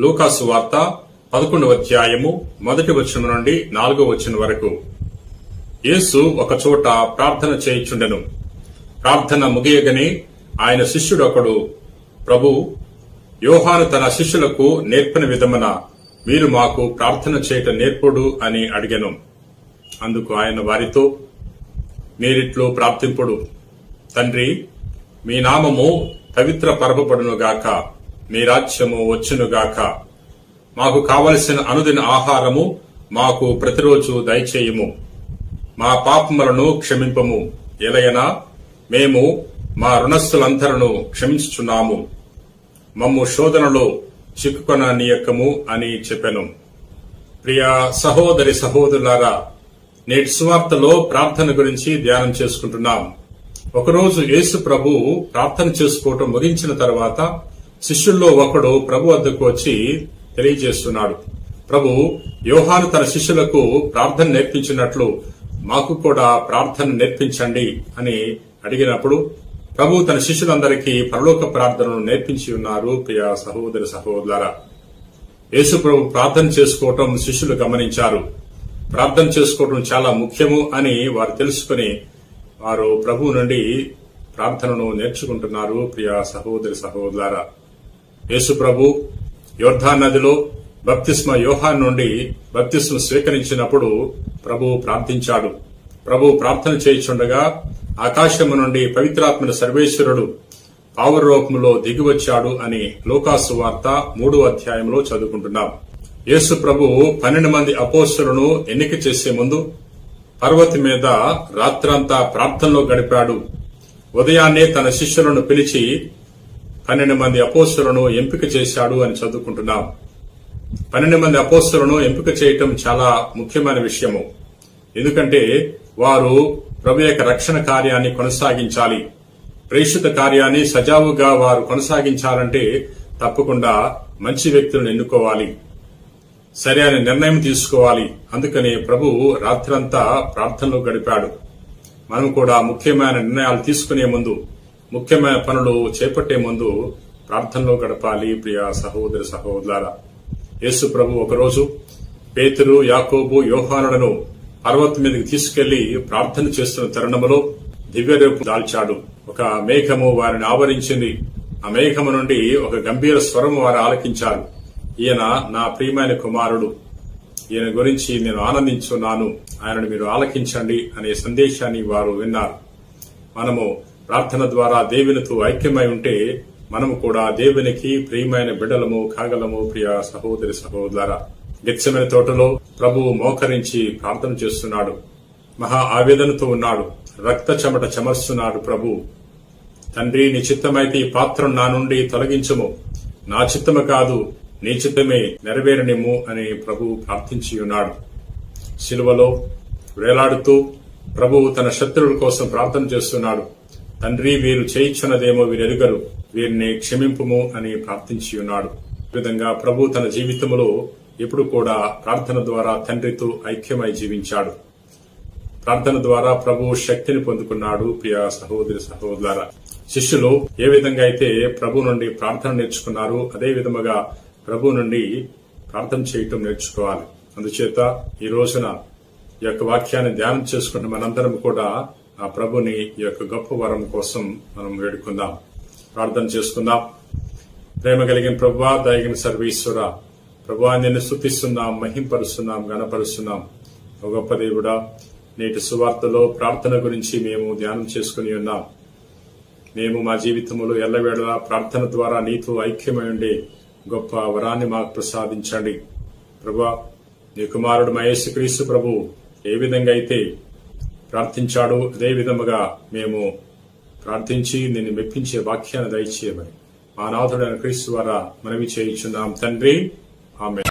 లూకాసు వార్త పదకొండవ అధ్యాయము మొదటి వచనం నుండి నాలుగో వచనం వరకు. యేసు ఒక చోట ప్రార్థన చేయుచుండెను. ప్రార్థన ముగియగనే ఆయన శిష్యుడొకడు ప్రభు యోహాను తన శిష్యులకు నేర్పిన విధమున మీరు మాకు ప్రార్థన చేయట నేర్పుడు అని అడిగాను. అందుకు ఆయన వారితో మీరిట్లో ప్రార్థింపుడు. తండ్రి మీ నామము పవిత్ర పరపబడునుగాక మీ రాజ్యము వచ్చునుగాక. మాకు కావలసిన అనుదిన ఆహారము మాకు ప్రతిరోజు దయచేయము. మా పాపములను క్షమింపము. ఎలయనా మేము మా రుణస్థులందరను క్షమించుచున్నాము. మమ్ము శోధనలో చిక్కుకొన నీయకము అని చెప్పెను. ప్రియ సహోదరి సహోదరులారా నేటి సువార్తలో ప్రార్థన గురించి ధ్యానం చేసుకుంటున్నాం. ఒకరోజు యేసు ప్రభు ప్రార్థన చేసుకోవటం ముగించిన తర్వాత శిష్యుల్లో ఒకడు ప్రభు వద్దకు వచ్చి తెలియజేస్తున్నాడు. ప్రభు యోహాను తన శిష్యులకు ప్రార్థన నేర్పించినట్లు మాకు కూడా ప్రార్థన నేర్పించండి అని అడిగినప్పుడు ప్రభు తన శిష్యులందరికీ పరలోక ప్రార్థనను నేర్పించి ఉన్నారు ప్రియ సహోదరి సహోదర యేసు ప్రభు ప్రార్థన చేసుకోవటం శిష్యులు గమనించారు. ప్రార్థన చేసుకోవటం చాలా ముఖ్యము అని వారు తెలుసుకుని వారు ప్రభు నుండి ప్రార్థనను నేర్చుకుంటున్నారు ప్రియ సహోదరి సహోదరులారా. యేసుప్రభు యోర్ధా నదిలో బప్తిస్మ యోహాన్ నుండి బప్తిస్మ స్వీకరించినప్పుడు ప్రభువు ప్రార్థించాడు. ప్రభు ప్రార్థన చేయుచుండగా ఆకాశము నుండి పవిత్రాత్మన సర్వేశ్వరుడు పావుర రూపంలో దిగివచ్చాడు అని లోకాసు వార్త మూడో అధ్యాయంలో చదువుకుంటున్నాం. యేసు ప్రభు పన్నెండు మంది అపోస్తులను ఎన్నిక చేసే ముందు పర్వతి మీద రాత్రంతా ప్రార్థనలో గడిపాడు. ఉదయాన్నే తన శిష్యులను పిలిచి పన్నెండు మంది అపోస్తులను ఎంపిక చేశాడు అని చదువుకుంటున్నాం. పన్నెండు మంది అపోస్తులను ఎంపిక చేయటం చాలా ముఖ్యమైన విషయము. ఎందుకంటే వారు ప్రభు యొక్క రక్షణ కార్యాన్ని కొనసాగించాలి. ప్రేషిత కార్యాన్ని సజావుగా వారు కొనసాగించాలంటే తప్పకుండా మంచి వ్యక్తులను ఎన్నుకోవాలి. సరైన నిర్ణయం తీసుకోవాలి. అందుకని ప్రభు రాత్రంతా ప్రార్థనలో గడిపాడు. మనం కూడా ముఖ్యమైన నిర్ణయాలు తీసుకునే ముందు ముఖ్యమైన పనులు చేపట్టే ముందు ప్రార్థనలో గడపాలి ప్రియ సహోదరి సహోదర యేసు ప్రభు ఒకరోజు పేతురు యాకోబు యోహానులను పర్వతం మీదకి తీసుకెళ్ళి ప్రార్థన చేస్తున్న తరుణములో దివ్య రూపం దాల్చాడు. ఒక మేఘము వారిని ఆవరించింది. ఆ మేఘము నుండి ఒక గంభీర స్వరము వారు ఆలకించారు. ఈయన నా ప్రియమైన కుమారుడు. ఈయన గురించి నేను ఆనందించున్నాను. ఆయనను మీరు ఆలకించండి అనే సందేశాన్ని వారు విన్నారు. మనము ప్రార్థన ద్వారా దేవునితో ఐక్యమై ఉంటే మనము కూడా దేవునికి ప్రియమైన బిడ్డలము కాగలము ప్రియ సహోదరి సహోదర గెచ్చమైన తోటలో ప్రభువు మోకరించి ప్రార్థన చేస్తున్నాడు. మహా ఆవేదనతో ఉన్నాడు. రక్త చెమట చెమర్స్తున్నాడు ప్రభు. తండ్రి నీ చిత్తమైతే ఈ పాత్రం నా నుండి తొలగించము. నా చిత్తము కాదు నీ చిత్తమే నెరవేరనిమ్ము అని ప్రభు ప్రార్థించి ఉన్నాడు. శిలువలో వేలాడుతూ ప్రభువు తన శత్రువుల కోసం ప్రార్థన చేస్తున్నాడు. తండ్రి వీరు చేయించున్నదేమో వీరు ఎరుగరు వీరిని క్షమింపుము అని ప్రార్థించి ఉన్నాడు ఈ విధంగా ప్రభు తన జీవితంలో ఎప్పుడు కూడా ప్రార్థన ద్వారా తండ్రితో ఐక్యమై జీవించాడు. ప్రార్థన ద్వారా ప్రభు శక్తిని పొందుకున్నాడు ప్రియ సహోదరి సహోదర శిష్యులు ఏ విధంగా అయితే ప్రభు నుండి ప్రార్థన నేర్చుకున్నారు అదే విధముగా ప్రభు నుండి ప్రార్థన చేయటం నేర్చుకోవాలి. అందుచేత ఈ రోజున ఈ యొక్క వాక్యాన్ని ధ్యానం చేసుకుంటే మనందరం కూడా ఆ ప్రభుని ఈ యొక్క గొప్ప వరం కోసం మనం వేడుకుందాం. ప్రార్థన చేసుకుందాం. ప్రేమ కలిగిన ప్రభా దయగిన సర్వీశ్వర ప్రభా నిన్ను స్థుతిస్తున్నాం మహింపరుస్తున్నాం గణపరుస్తున్నాం ఒక గొప్ప దేవుడా నేటి సువార్తలో ప్రార్థన గురించి మేము ధ్యానం చేసుకుని ఉన్నాం. మేము మా జీవితంలో ఎల్లవేళలా ప్రార్థన ద్వారా నీతో ఐక్యమై ఉండే గొప్ప వరాన్ని మాకు ప్రసాదించండి. ప్రభా నీ కుమారుడు మహేష్ క్రీస్తు ప్రభు ఏ విధంగా అయితే ప్రార్థించాడు. అదే విధముగా మేము ప్రార్థించి నిన్ను మెప్పించే వాక్యాన్ని దయచేయమని. మా నాథుడైన క్రీస్తు ద్వారా మనవి చేయించున్నాం. తండ్రి ఆమె